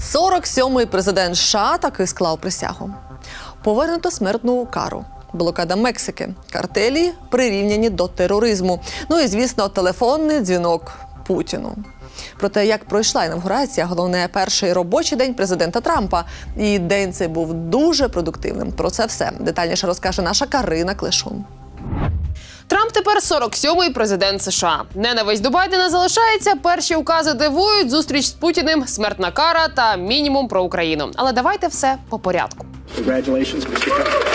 47-й президент США таки склав присягу. Повернуто смертну кару. Блокада Мексики, картелі прирівняні до тероризму. Ну і звісно, телефонний дзвінок Путіну. Про те, як пройшла інавгурація, головне перший робочий день президента Трампа. І день цей був дуже продуктивним. Про це все детальніше розкаже наша Карина Клишун. Трамп тепер 47-й президент США. Ненависть до Байдена залишається. Перші укази дивують. Зустріч з Путіним, смертна кара та мінімум про Україну. Але давайте все по порядку. Congratulations, Mr. Trump.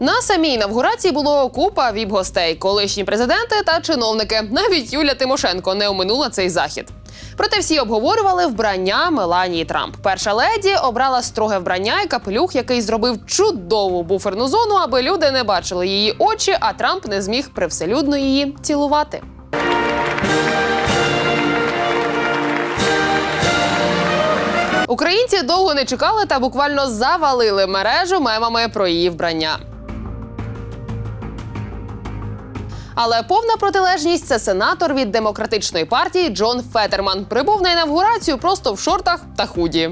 На самій інавгурації було купа віп-гостей, колишні президенти та чиновники. Навіть Юля Тимошенко не оминула цей захід. Проте всі обговорювали вбрання Меланії Трамп. Перша леді обрала строге вбрання і капелюх, який зробив чудову буферну зону, аби люди не бачили її очі, а Трамп не зміг привселюдно її цілувати. Українці довго не чекали та буквально завалили мережу мемами про її вбрання. Але повна протилежність це сенатор від демократичної партії Джон Фетерман. Прибув на інавгурацію просто в шортах та худі.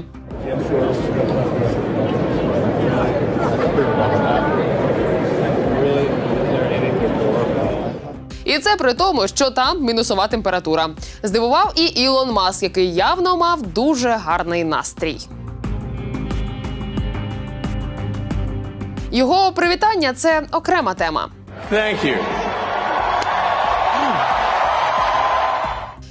І це при тому, що там мінусова температура. Здивував і Ілон Маск, який явно мав дуже гарний настрій. Його привітання це окрема тема. Thank.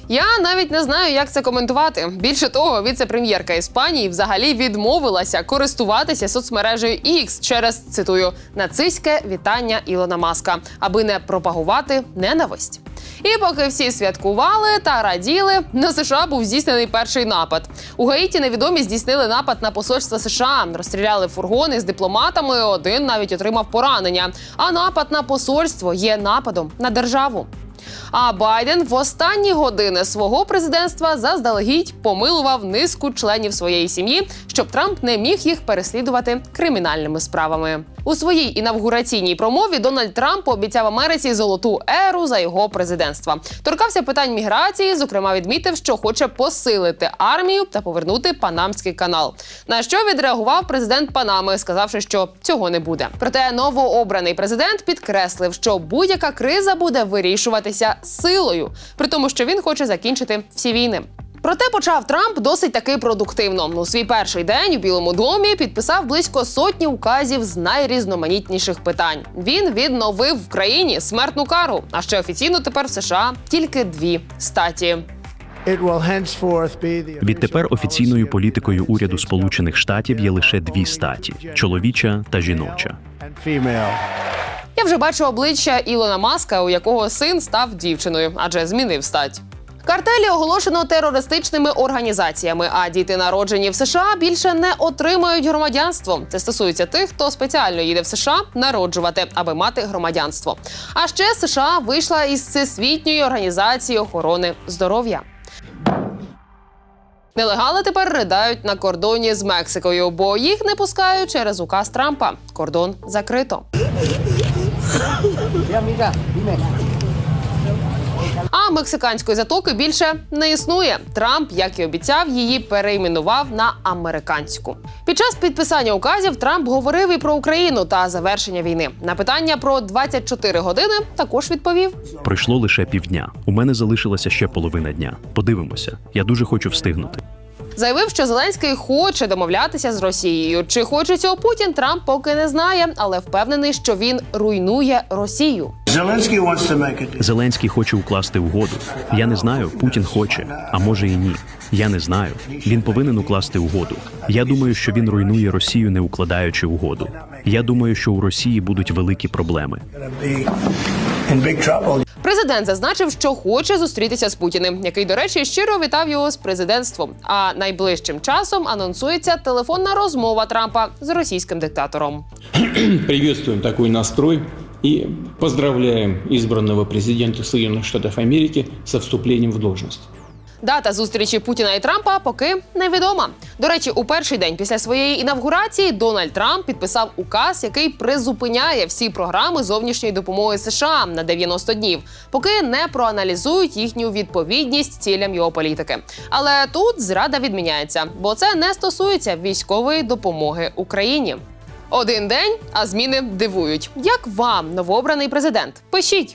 Я навіть не знаю, як це коментувати. Більше того, віце-прем'єрка Іспанії взагалі відмовилася користуватися соцмережею X через цитую нацистське вітання Ілона Маска, аби не пропагувати ненависть. І поки всі святкували та раділи, на США був здійснений перший напад. У Гаїті невідомі здійснили напад на посольство США, розстріляли фургони з дипломатами. Один навіть отримав поранення. А напад на посольство є нападом на державу. А Байден в останні години свого президентства заздалегідь помилував низку членів своєї сім'ї, щоб Трамп не міг їх переслідувати кримінальними справами. У своїй інавгураційній промові Дональд Трамп пообіцяв Америці золоту еру за його президентства. Торкався питань міграції, зокрема відмітив, що хоче посилити армію та повернути Панамський канал. На що відреагував президент Панами, сказавши, що цього не буде. Проте новообраний президент підкреслив, що будь-яка криза буде вирішуватися силою, при тому, що він хоче закінчити всі війни. Проте почав Трамп досить таки продуктивно. У свій перший день у Білому домі підписав близько сотні указів з найрізноманітніших питань. Він відновив в країні смертну кару. А ще офіційно тепер в США тільки дві статі. Відтепер офіційною політикою уряду Сполучених Штатів є лише дві статі: чоловіча та жіноча. Я вже бачу обличчя Ілона Маска, у якого син став дівчиною, адже змінив стать. Картелі оголошено терористичними організаціями, а діти, народжені в США, більше не отримають громадянство. Це стосується тих, хто спеціально їде в США народжувати, аби мати громадянство. А ще США вийшла із всесвітньої організації охорони здоров'я. Нелегали тепер ридають на кордоні з Мексикою, бо їх не пускають через указ Трампа. Кордон закрито. А мексиканської затоки більше не існує. Трамп, як і обіцяв, її перейменував на американську. Під час підписання указів Трамп говорив і про Україну та завершення війни. На питання про 24 години також відповів: Пройшло лише півдня. У мене залишилася ще половина дня. Подивимося. Я дуже хочу встигнути. Заявив, що Зеленський хоче домовлятися з Росією. Чи хоче цього Путін, Трамп поки не знає, але впевнений, що він руйнує Росію. Зеленський хоче укласти угоду. Я не знаю, Путін хоче, а може і ні. Я не знаю. Він повинен укласти угоду. Я думаю, що він руйнує Росію, не укладаючи угоду. Я думаю, що у Росії будуть великі проблеми. In big trouble. Президент зазначив, що хоче зустрітися з Путіним, який, до речі, щиро вітав його з президентством. А найближчим часом анонсується телефонна розмова Трампа з російським диктатором. приветствуем такой настрой и поздравляем избранного президента Соединенных Штатов Америки со вступлением в должность. Дата зустрічі Путіна і Трампа поки невідома. До речі, у перший день після своєї інавгурації Дональд Трамп підписав указ, який призупиняє всі програми зовнішньої допомоги США на 90 днів, поки не проаналізують їхню відповідність цілям його політики. Але тут зрада відміняється, бо це не стосується військової допомоги Україні. Один день, а зміни дивують. Як вам новообраний президент? Пишіть.